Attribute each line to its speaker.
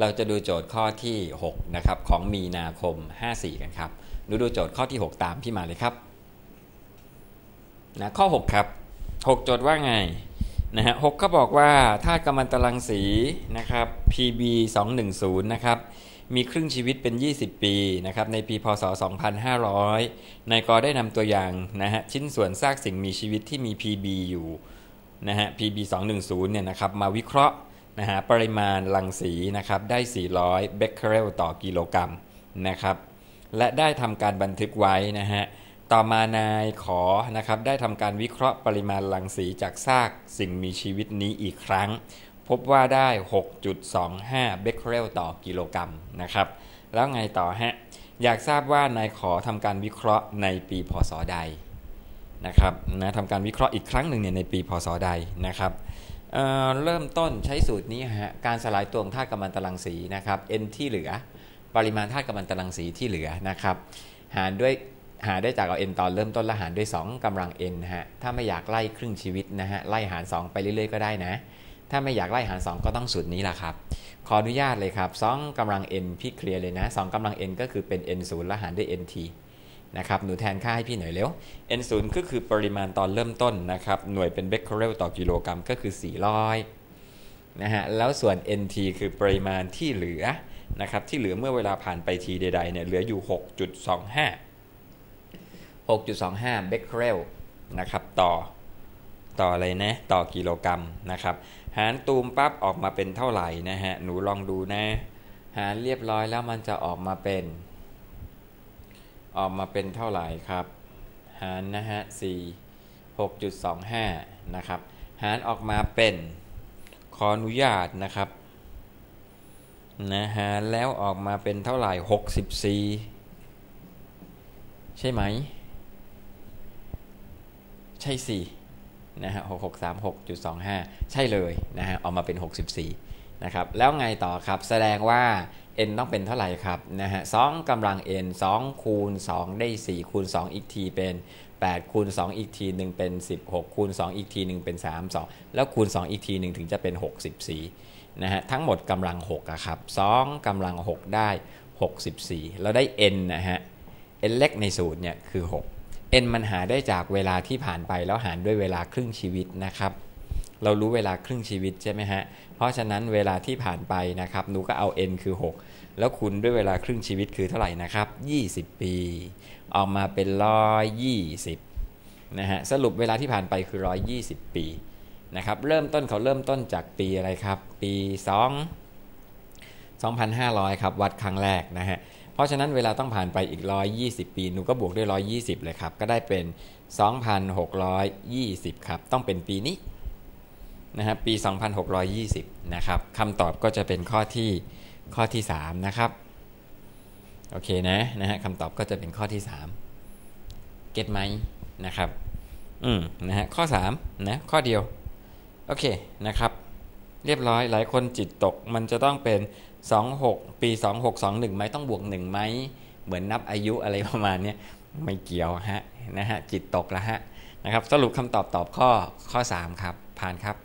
Speaker 1: เราจะดูโจทย์ข้อที่6นะครับของมีนาคม 54 กันครับดูดูโจทย์ข้อที่ 6 ตามที่มาเลยครับนะข้อ 6 ครับ 6 โจทย์ว่าไงนะฮะ6ก็บอกว่าธาตุกัมมันตรังสีนะครับ PB 210นะครับมีครึ่งชีวิตเป็น 20 ปีนะครับในปีพศ 2500ในกอได้นำตัวอย่างนะฮะชิ้นส่วนซากสิ่งมีชีวิตที่มี PB อยู่นะฮะ PB 210เนี่ยนะครับมาวิเคราะห์ นะฮะปริมาณรังสีนะครับได้ 400 เบคเคอเรลต่อกิโลกรัมนะครับและได้ทำการบันทึกไว้นะฮะต่อมานายขอนะครับได้ทำการวิเคราะห์ปริมาณรังสีจากซากสิ่งมีชีวิตนี้อีกครั้ง พบว่าได้ 6.25 เบคเคอเรลต่อกิโลกรัมนะครับแล้วไงต่อฮะอยากทราบว่านายขอทำการวิเคราะห์ในปีพศใดนะครับนะทำการวิเคราะห์อีกครั้งหนึ่งเนี่ยในปีพศใดนะครับ เเริ่มต้นใช้สูตรนี้ฮะการสลายตัวของธาตุกัมมันตรังสีนะครับ n ที่เหลือ ปริมาณธาตุกัมมันตรังสีที่เหลือนะครับ หารด้วยหาได้จากเอา n ตอนเริ่มต้นและหารด้วย 2กำลัง n ฮะถ้าไม่อยากไล่ครึ่งชีวิตนะฮะไล่หาร 2 ไปเรื่อยๆก็ได้นะ ถ้าไม่อยากไล่หาร 2 ก็ต้องสูตรนี้แหละครับ ขออนุญาตเลยครับ2กำลัง n พี่เคลียร์เลยนะ2กำลัง n ก็คือเป็น n 0และหารด้วย nt นะครับหนูแทนค่าให้พี่หน่อยเร็ว n 0ก็คือปริมาณตอนเริ่มต้นนะครับหน่วยเป็นเบคเคอเรลต่อกิโลกรัมก็คือ 400นะฮะแล้วส่วน nt คือปริมาณที่เหลือนะครับที่เหลือเมื่อเวลาผ่านไปทีใดๆเนี่ยเหลืออยู่ 6.25 6.25 เบคเคอเรลนะครับต่อต่ออะไรนะต่อกิโลกรัมนะครับหารตูมปั๊บออกมาเป็นเท่าไหร่นะฮะหนูลองดูนะ หารเรียบร้อยแล้วมันจะออกมาเป็น ออกมาเป็นเท่าไหร่ครับ หารนะฮะ4 6.25นะครับ หารออกมาเป็นขออนุญาตนะครับนะฮะแล้วออกมาเป็นเท่าไหร่64ใช่ไหม ใช่สินะฮะ6636.25ใช่เลยนะฮะออกมาเป็น64นะครับ แล้วไงต่อครับแสดงว่า n ต้องเป็นเท่าไหร่ครับนะฮะ2กำลัง n 2 คูณ 2 ได้ 4 คูณ 2 อีกทีเป็น 8 คูณ 2 อีกทีหนึ่งเป็น 16 คูณ 2 อีกทีหนึ่งเป็น 32 แล้วคูณ 2 อีกทีหนึ่งถึงจะเป็น 64นะฮะทั้งหมดกำลัง6อะครับ2กำลัง 6 ได้ 64 เราได้ n นะฮะ n เล็กในสูตรเนี่ยคือ 6 n มันหาได้จากเวลาที่ผ่านไปแล้วหารด้วยเวลาครึ่งชีวิตนะครับ เรารู้เวลาครึ่งชีวิตใช่ไหมฮะ เพราะฉะนั้นเวลาที่ผ่านไปนะครับหนูก็เอา n คือ 6 แล้วคูณด้วยเวลาครึ่งชีวิตคือเท่าไหร่นะครับ 20 ปี ออกมาเป็น120นะฮะสรุปเวลาที่ผ่านไปคือ 120 ปีนะครับเริ่มต้นเขาเริ่มต้นจากปีอะไรครับ ปี 2 2,500 ครับ วัดครั้งแรกนะฮะเพราะฉะนั้นเวลาต้องผ่านไปอีก 120 ปีหนูก็บวกด้วย 120 เลยครับ ก็ได้เป็น 2,620 ครับ ต้องเป็นปีนี้ นะครับปี 2,620 นะครับคำตอบก็จะเป็นข้อที่ข้อที่ 3 นะครับ โอเคนะนะฮะคำตอบก็จะเป็นข้อที่ 3 เก็ตไหมนะครับ อืมนะฮะข้อ 3 นะ ข้อเดียว โอเคนะครับ เรียบร้อยหลายคนจิตตกมันจะต้องเป็น 26 ปี 2621ไหมต้องบวก1ไหมเหมือนนับอายุอะไรประมาณนี้ไม่เกี่ยวฮะนะฮะจิตตกแล้วฮะนะครับ สรุปคำตอบตอบข้อข้อ 3 ครับ ผ่านครับ